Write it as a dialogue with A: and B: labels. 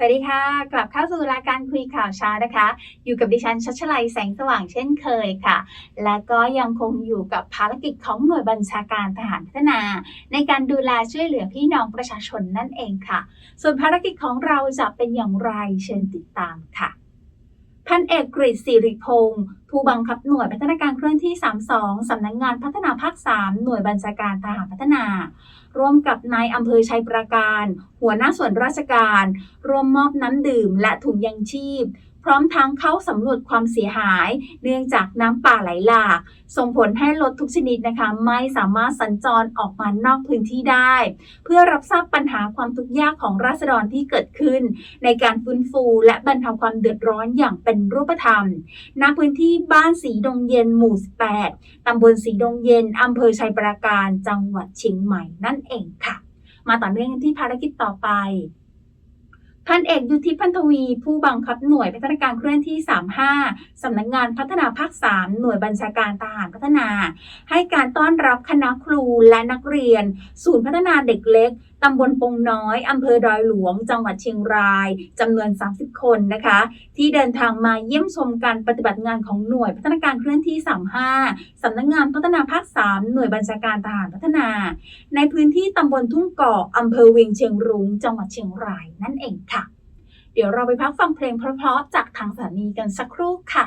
A: สวัสดีค่ะ กลับเข้าสู่รายการคุยข่าวเช้านะคะ อยู่กับดิฉันชัชลัยแสงสว่างเช่นเคยค่ะ และก็ยังคงอยู่กับภารกิจของหน่วยบัญชาการทหารพัฒนา ในการดูแลช่วยเหลือพี่น้องประชาชนนั่นเองค่ะ ส่วนภารกิจของเราจะเป็นอย่างไรเชิญติดตามค่ะ นเอกกฤษสิริพงศ์ผู้บังคับหน่วยพัฒนาการเคลื่อนที่ 32 สำนักงงานพัฒนาภาค 3 หน่วยบัญชาการทหารพัฒนา ร่วมกับนายอำเภอชัยประการ หัวหน้าส่วนราชการ ร่วมมอบน้ำดื่มและถุงยังชีพ ร้อมทั้งเข้าสำรวจความเสียหาย เนื่องจากน้ำป่าไหลหลาก ส่งผลให้รถทุกชนิดนะคะ ไม่สามารถสัญจรออกมานอกพื้นที่ได้ เพื่อรับทราบปัญหาความทุกข์ยากของราษฎรที่เกิดขึ้น ในการฟื้นฟูและบรรเทาความเดือดร้อนอย่างเป็นรูปธรรมณพื้นที่บ้านสีดงเย็นหมู่ 18 ตำบลสีดงเย็นอำเภอชัยปราการ จังหวัดเชียงใหม่นั่นเองค่ะ มาต่อเนื่องกันที่ภารกิจต่อไป นเอกยุทธิพันธวี ผู้บังคับหน่วยพัฒนาการเคลื่อนที่ 35 สำนักงานพัฒนาภาค 3 หน่วยบัญชาการทหารพัฒนา ให้การต้อนรับคณะครูและนักเรียน ศูนย์พัฒนาเด็กเล็ก ตำบลปงน้อยอำเภอดอยหลวง จังหวัดเชียงรายจำนวน 30 คนนะคะ ที่เดินทางมาเยี่ยมชมการปฏิบัติงานของหน่วยพัฒนาการเคลื่อนที่ 35 สำนักงานพัฒนาภาค 3 หน่วยบัญชาการทหารพัฒนา ในพื้นที่ตำบลทุ่งเกาะอำเภอเวียงเชียงรุ้งจังหวัดเชียงรายนั่นเองค่ะ เดี๋ยวเราไปพักฟังเพลงเพราะๆจากทางสถานีกันสักครู่ค่ะ